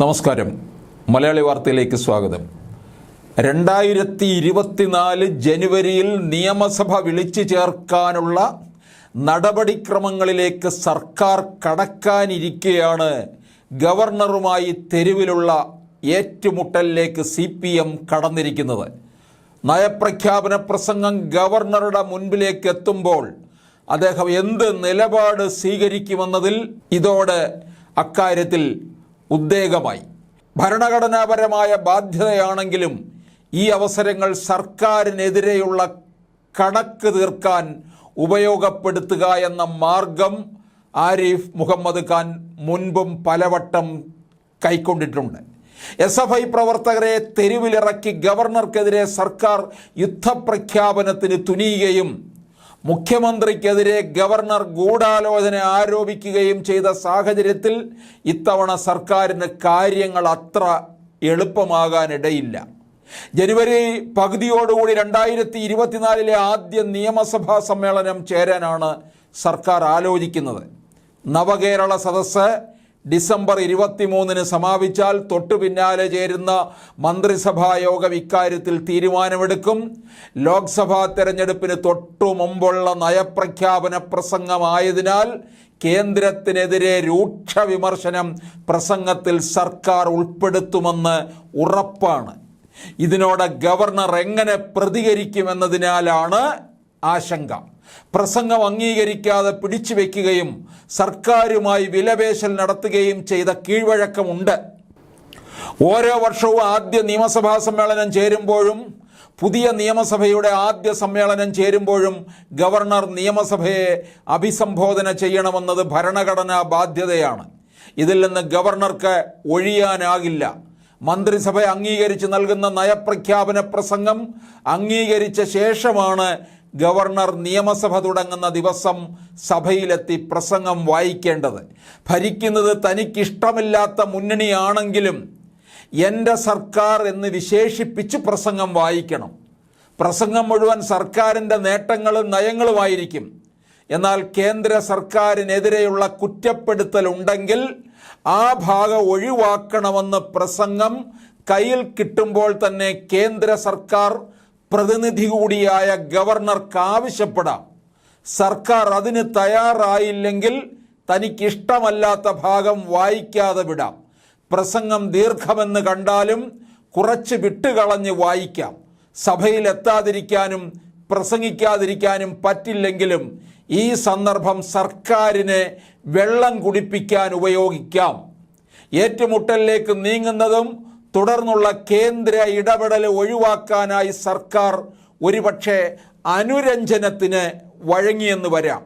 നമസ്കാരം. മലയാളി വാർത്തയിലേക്ക് സ്വാഗതം. രണ്ടായിരത്തി ഇരുപത്തിനാല് ജനുവരിയിൽ നിയമസഭ വിളിച്ചു ചേർക്കാനുള്ള നടപടിക്രമങ്ങളിലേക്ക് സർക്കാർ കടക്കാനിരിക്കെയാണ് ഗവർണറുമായി തെരുവിലുള്ള ഏറ്റുമുട്ടലിലേക്ക് സി പി എം കടന്നിരിക്കുന്നത്. നയപ്രഖ്യാപന പ്രസംഗം ഗവർണറുടെ മുൻപിലേക്ക് എത്തുമ്പോൾ അദ്ദേഹം എന്ത് നിലപാട് സ്വീകരിക്കുമെന്നതിൽ ഇതോടെ അക്കാര്യത്തിൽ ഉദ്വേഗമായി ഭരണഘടനാപരമായ ബാധ്യതയാണെങ്കിലും ഈ അവസരങ്ങൾ സർക്കാരിനെതിരെയുള്ള കണക്ക് തീർക്കാൻ ഉപയോഗപ്പെടുത്തുക എന്ന മാർഗം ആരിഫ് മുഹമ്മദ് ഖാൻ മുൻപും പലവട്ടം കൈക്കൊണ്ടിട്ടുണ്ട്. എസ് എഫ് ഐ പ്രവർത്തകരെ തെരുവിലിറക്കി ഗവർണർക്കെതിരെ സർക്കാർ യുദ്ധപ്രഖ്യാപനത്തിന് തുനിയുകയും മുഖ്യമന്ത്രിക്കെതിരെ ഗവർണർ ഗൂഢാലോചന ആരോപിക്കുകയും ചെയ്ത സാഹചര്യത്തിൽ ഇത്തവണ സർക്കാരിന് കാര്യങ്ങൾ അത്ര എളുപ്പമാകാനിടയില്ല. ജനുവരി പകുതിയോടുകൂടി രണ്ടായിരത്തി ഇരുപത്തിനാലിലെ ആദ്യ നിയമസഭാ സമ്മേളനം ചേരാനാണ് സർക്കാർ ആലോചിക്കുന്നത്. നവകേരള സദസ്സ് ഡിസംബർ ഇരുപത്തിമൂന്നിന് സമാപിച്ചാൽ തൊട്ടു പിന്നാലെ ചേരുന്ന മന്ത്രിസഭാ യോഗം ഇക്കാര്യത്തിൽ തീരുമാനമെടുക്കും. ലോക്സഭാ തെരഞ്ഞെടുപ്പിന് തൊട്ടു മുമ്പുള്ള നയപ്രഖ്യാപന പ്രസംഗമായതിനാൽ കേന്ദ്രത്തിനെതിരെ രൂക്ഷ വിമർശനം പ്രസംഗത്തിൽ സർക്കാർ ഉൾപ്പെടുത്തുമെന്ന് ഉറപ്പാണ്. ഇതിനോട് ഗവർണർ എങ്ങനെ പ്രതികരിക്കുമെന്നതിനാലാണ് ആശങ്ക. പ്രസംഗം അംഗീകരിക്കാതെ പിടിച്ചു വയ്ക്കുകയും സർക്കാരുമായി വിലപേശൽ നടത്തുകയും ചെയ്ത കീഴ്വഴക്കമുണ്ട്. ഓരോ വർഷവും ആദ്യ നിയമസഭാ സമ്മേളനം ചേരുമ്പോഴും പുതിയ നിയമസഭയുടെ ആദ്യ സമ്മേളനം ചേരുമ്പോഴും ഗവർണർ നിയമസഭയെ അഭിസംബോധന ചെയ്യണമെന്നത് ഭരണഘടനാ ബാധ്യതയാണ്. ഇതിൽ നിന്ന് ഗവർണർക്ക് ഒഴിയാനാകില്ല. മന്ത്രിസഭ അംഗീകരിച്ച് നൽകുന്ന നയപ്രഖ്യാപന പ്രസംഗം അംഗീകരിച്ച ശേഷമാണ് ഗവർണർ നിയമസഭ തുടങ്ങുന്ന ദിവസം സഭയിലെത്തി പ്രസംഗം വായിക്കേണ്ടത്. ഭരിക്കുന്നത് തനിക്കിഷ്ടമില്ലാത്ത മുന്നണിയാണെങ്കിലും എന്റെ സർക്കാർ എന്ന് വിശേഷിപ്പിച്ച് പ്രസംഗം വായിക്കണം. പ്രസംഗം മുഴുവൻ സർക്കാരിന്റെ നേട്ടങ്ങളും നയങ്ങളുമായിരിക്കും. എന്നാൽ കേന്ദ്ര സർക്കാരിനെതിരെയുള്ള കുറ്റപ്പെടുത്തലുണ്ടെങ്കിൽ ആ ഭാഗം ഒഴിവാക്കണമെന്ന് പ്രസംഗം കയ്യിൽ കിട്ടുമ്പോൾ തന്നെ കേന്ദ്ര സർക്കാർ പ്രതിനിധി കൂടിയായ ഗവർണർക്ക് ആവശ്യപ്പെടാം. സർക്കാർ അതിന് തയ്യാറായില്ലെങ്കിൽ തനിക്കിഷ്ടമല്ലാത്ത ഭാഗം വായിക്കാതെ വിടാം. പ്രസംഗം ദീർഘമെന്ന് കണ്ടാലും കുറച്ച് വിട്ടുകളഞ്ഞ് വായിക്കാം. സഭയിലെത്താതിരിക്കാനും പ്രസംഗിക്കാതിരിക്കാനും പറ്റില്ലെങ്കിലും ഈ സന്ദർഭം സർക്കാരിനെ വെള്ളം കുടിപ്പിക്കാൻ ഉപയോഗിക്കാം. ഏറ്റുമുട്ടലിലേക്ക് നീങ്ങുന്നതും തുടർന്നുള്ള കേന്ദ്ര ഇടപെടൽ ഒഴിവാക്കാനായി സർക്കാർ ഒരുപക്ഷെ അനുരഞ്ജനത്തിന് വഴങ്ങിയെന്ന് വരാം.